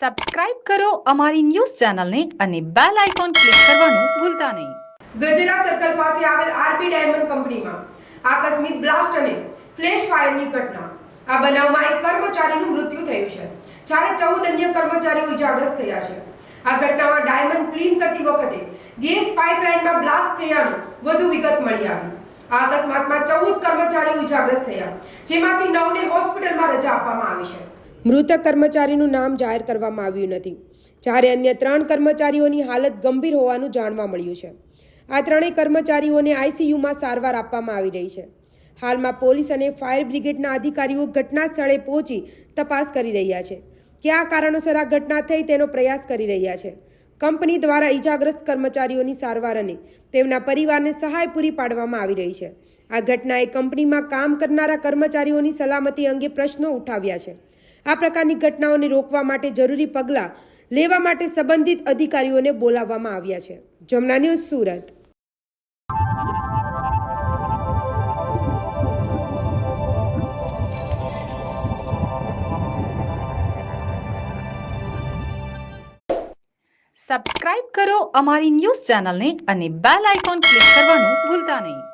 Subscribe કરો અમારી news ચેનલને અને બેલ આઇકોન ક્લિક કરવાનું ભૂલતા નહીં. ગજેરા સર્કલ પાસે આવેલ આરબી ડાયમંડ કંપનીમાં આકસ્મિક બ્લાસ્ટ અને ફ્લેશ ફાયરની ઘટના. આ બનાવમાં એક કર્મચારીનું મૃત્યુ થયું છે. જ્યારે ચૌદ અન્ય કર્મચારીઓ ઇજાગ્રસ્ત થયા છે. આ ઘટનામાં ડાયમંડ ક્લીન કરતી વખતે ગેસ પાઇપલાઇનમાં બ્લાસ્ટ થયાનું વધુ વિગત મળી આવી. આ અકસ્માતમાં ચૌદ કર્મચારીઓ ઇજાગ્રસ્ત થયા, જેમાંથી નવને હોસ્પિટલમાં રજા આપવામાં આવી છે. મૃતક કર્મચારીનું નામ જાહેર કરવામાં આવ્યું નથી. જ્યારે અન્ય ત્રણ કર્મચારીઓની હાલત ગંભીર હોવાનું જાણવા મળ્યું છે. આ ત્રણેય કર્મચારીઓને આઈસીયુમાં સારવાર આપવામાં આવી રહી છે. હાલમાં પોલીસ અને ફાયર બ્રિગેડના અધિકારીઓ ઘટના સ્થળે પહોંચી તપાસ કરી રહ્યા છે. કયા કારણોસર આ ઘટના થઈ તેનો પ્રયાસ કરી રહ્યા છે. કંપની દ્વારા ઈજાગ્રસ્ત કર્મચારીઓની સારવાર અને તેમના પરિવારને સહાય પૂરી પાડવામાં આવી રહી છે. આ ઘટનાએ કંપનીમાં કામ કરનારા કર્મચારીઓની સલામતી અંગે પ્રશ્નો ઉઠાવ્યા છે. આ પ્રકારની ઘટનાઓને રોકવા માટે જરૂરી પગલાં લેવા માટે સંબંધિત અધિકારીઓને બોલાવવામાં આવ્યા છે. જમના ન્યૂઝ સુરત. સબસ્ક્રાઇબ કરો અમારી ન્યૂઝ ચેનલને અને બેલ આઇકોન ક્લિક કરવાનું ભૂલતા નહીં.